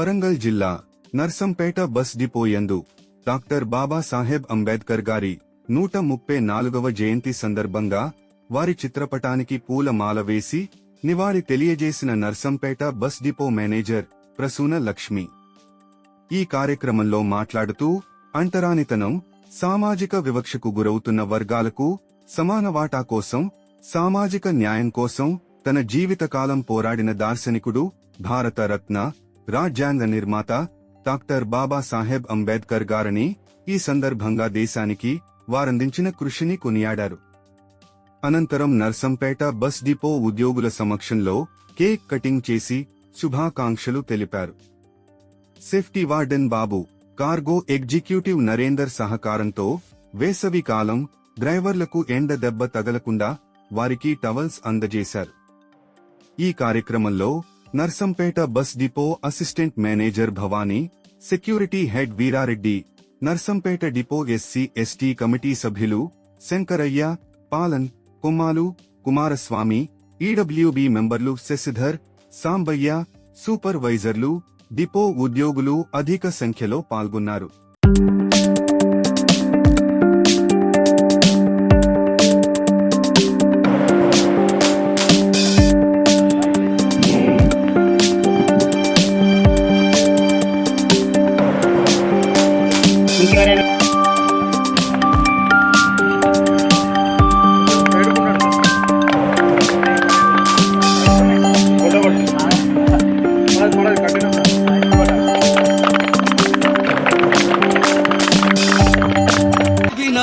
వరంగల్ జిల్లా Narsampet bus depot యందు doctor Babasaheb Ambedkar గారి నూట ముప్పై నాలుగవ జయంతి సందర్భంగా వారి చిత్రపటానికి పూలమాల వేసి నివాళి తెలియజేసిన Narsampet bus depot manager Prasuna Lakshmi. ఈ కార్యక్రమంలో మాట్లాడుతూ అంటరానితనం సామాజిక వివక్షకు గురవుతున్న వర్గాలకు సమాన వాటా కోసం సామాజిక న్యాయం కోసం తన జీవితకాలం పోరాడిన దార్శనికుడు భారతరత్న రాజ్యాంగ నిర్మాత డాక్టర్ బాబాసాహెబ్ అంబేద్కర్ గారని ఈ సందర్భంగా దేశానికి వారందించిన కృషిని కొనియాడారు. అనంతరం నర్సంపేట బస్ డిపో ఉద్యోగుల సమక్షంలో కేక్ కటింగ్ చేసి శుభాకాంక్షలు తెలిపారు. Safety warden Babu cargo executive Narender సహకారంతో వేసవి కాలం డ్రైవర్లకు ఎండ దెబ్బ తగలకుండా వారికి టవల్స్ అందజేశారు. ఈ కార్యక్రమంలో Narsampet bus depot assistant manager Bhavani security head Veerareddy Narsampet depot SC ST committee సభ్యులు శంకరయ్య పాలన్ కుమ్మాలు కుమారస్వామి ఈడబ్ల్యూబి మెంబర్లు శశిధర్ సాంబయ్య సూపర్వైజర్లు డిపో ఉద్యోగులు అధిక సంఖ్యలో పాల్గొన్నారు. ఇంకెవరైనా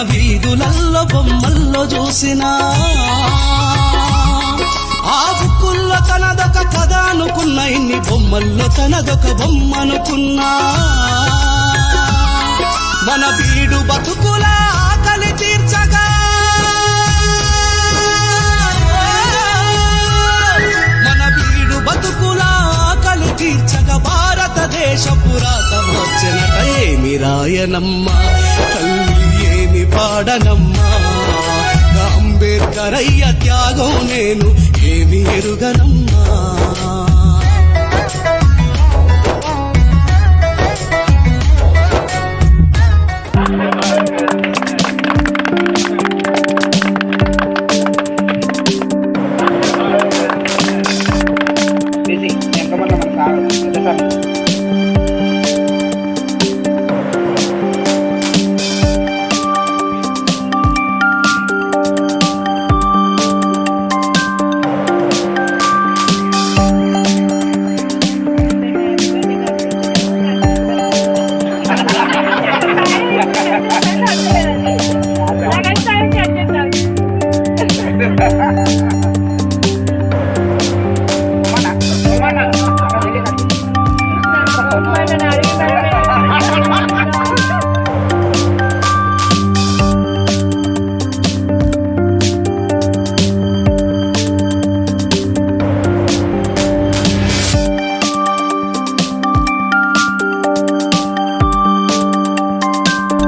వీధులల్లో బొమ్మల్లో చూసిన ఆ బుక్కుల్లో తనదొక కథ అనుకున్న ఇన్ని బొమ్మల్లో తనదొక బొమ్మ అనుకున్నా. మన వీడు బతుకుల ఆకలి తీర్చగా. మన వీడు బతుకుల ఆకలి తీర్చగా భారతదేశ పురాత వచ్చనట ఏమి రాయనమ్మా తల్లి ఏమి పాడనమ్మా. అంబేద్కర్ అయ్య త్యాగం నేను ఏమి ఎరుగనమ్మా.